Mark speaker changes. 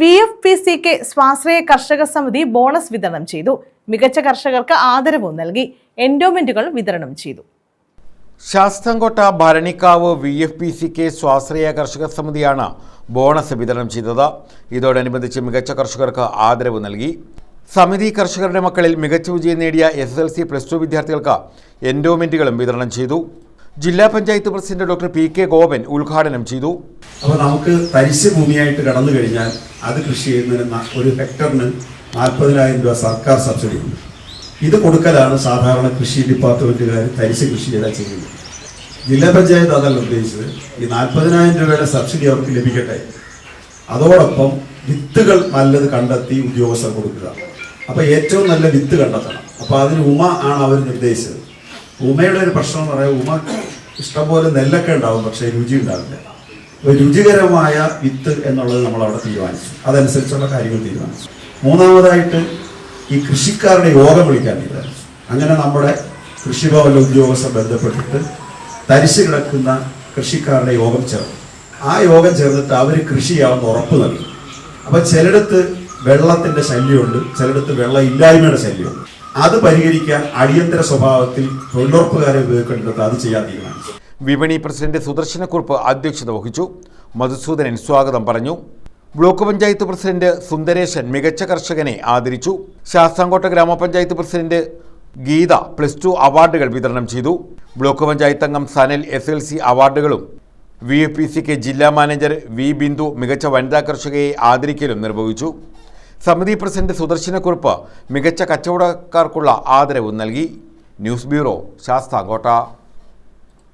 Speaker 1: V F P C K സ്വാശ്രയ കർഷക സമിതി ബോണസ് വിതരണം ചെയ്തു. മികച്ച കർഷകർക്ക് ആദരവും നൽകി. എൻഡോമെന്റുകൾ വിതരണം ചെയ്തു.
Speaker 2: Sasthamkotta Bharanikkavu V F P C K സ്വാശ്രയ കർഷക സമിതിയാണ് ബോണസ് വിതരണം ചെയ്തത്. ഇതോടനുബന്ധിച്ച് മികച്ച കർഷകർക്ക് ആദരവ് നൽകി. സമിതി കർഷകരുടെ മക്കളിൽ മികച്ച വിജയം നേടിയ S L C plus two വിദ്യാർത്ഥികൾക്ക് എൻഡോമെന്റുകളും വിതരണം ചെയ്തു. ജില്ലാ panchayat president doctor P K Gopan ഉദ്ഘാടനം ചെയ്തു.
Speaker 3: അപ്പോൾ നമുക്ക് തരിശുഭൂമിയായിട്ട് കടന്നു കഴിഞ്ഞാൽ അത് കൃഷി ചെയ്യുന്നതിന് ഒരു ഹെക്ടറിന് നാൽപ്പതിനായിരം രൂപ സർക്കാർ സബ്സിഡി ഉണ്ട്. ഇത് കൊടുക്കലാണ് സാധാരണ കൃഷി ഡിപ്പാർട്ട്മെന്റുകാർ തരിശ് കൃഷി ചെയ്താൽ ചെയ്യുന്നത്. ജില്ലാ പഞ്ചായത്ത് അതല്ല ഉദ്ദേശിച്ചത്. ഈ നാൽപ്പതിനായിരം രൂപയുടെ സബ്സിഡി അവർക്ക് ലഭിക്കട്ടെ. അതോടൊപ്പം വിത്തുകൾ നല്ലത് കണ്ടെത്തി ഉദ്യോഗസ്ഥർ കൊടുക്കുക. അപ്പോൾ ഏറ്റവും നല്ല വിത്ത് കണ്ടെത്തണം. അപ്പോൾ അതിന് ഉമ ആണ് അവർ നിർദ്ദേശിച്ചത്. ഉമയുടെ ഒരു പ്രശ്നം എന്ന് പറയാൻ ഉമ ഇഷ്ടംപോലെ നെല്ലൊക്കെ ഉണ്ടാവും പക്ഷേ രുചി ഉണ്ടാവില്ല. രുചികരമായ വിത്ത് എന്നുള്ളത് നമ്മൾ അവിടെ തീരുമാനിച്ചു. അതനുസരിച്ചുള്ള കാര്യങ്ങൾ തീരുമാനിച്ചു. മൂന്നാമതായിട്ട് ഈ കൃഷിക്കാരുടെ യോഗം വിളിക്കാൻ തീരുമാനിച്ചു. അങ്ങനെ നമ്മുടെ കൃഷിഭവനിലെ ഉദ്യോഗസ്ഥർ ബന്ധപ്പെട്ടിട്ട് തരിശ് കിടക്കുന്ന കൃഷിക്കാരുടെ യോഗം ചേർന്നു. ആ യോഗം ചേർന്നിട്ട് അവർ കൃഷി ചെയ്യാമെന്ന് ഉറപ്പ് നൽകി. അപ്പൊ ചിലയിടത്ത് വെള്ളത്തിന്റെ ശല്യമുണ്ട് ചിലയിടത്ത് വെള്ളം ഇല്ലായ്മയുടെ ശല്യമുണ്ട്. അത് പരിഹരിക്കാൻ അടിയന്തര സ്വഭാവത്തിൽ തൊഴിലുറപ്പുകാരെ ഉപയോഗിക്കേണ്ടത് അത് ചെയ്യാൻ തീരുമാനിച്ചു.
Speaker 2: വിപണി പ്രസിഡന്റ് സുദർശനക്കുറുപ്പ് അധ്യക്ഷത വഹിച്ചു. മധുസൂദനൻ സ്വാഗതം പറഞ്ഞു. ബ്ലോക്ക് പഞ്ചായത്ത് പ്രസിഡന്റ് സുന്ദരേശൻ മികച്ച കർഷകനെ ആദരിച്ചു. ശാസ്താംകോട്ട ഗ്രാമപഞ്ചായത്ത് പ്രസിഡന്റ് ഗീത പ്ലസ് ടു അവാർഡുകൾ വിതരണം ചെയ്തു. ബ്ലോക്ക് പഞ്ചായത്ത് അംഗം സനൽ എസ് എൽ സി അവാർഡുകളും വി എഫ് പി സിക്ക് ജില്ലാ മാനേജർ വി ബിന്ദു മികച്ച വനിതാ കർഷകയെ ആദരിക്കലും നിർവഹിച്ചു. സമിതി പ്രസിഡന്റ് സുദർശനക്കുറുപ്പ് മികച്ച കച്ചവടക്കാർക്കുള്ള ആദരവ് നൽകി. News bureau Sasthamcotta.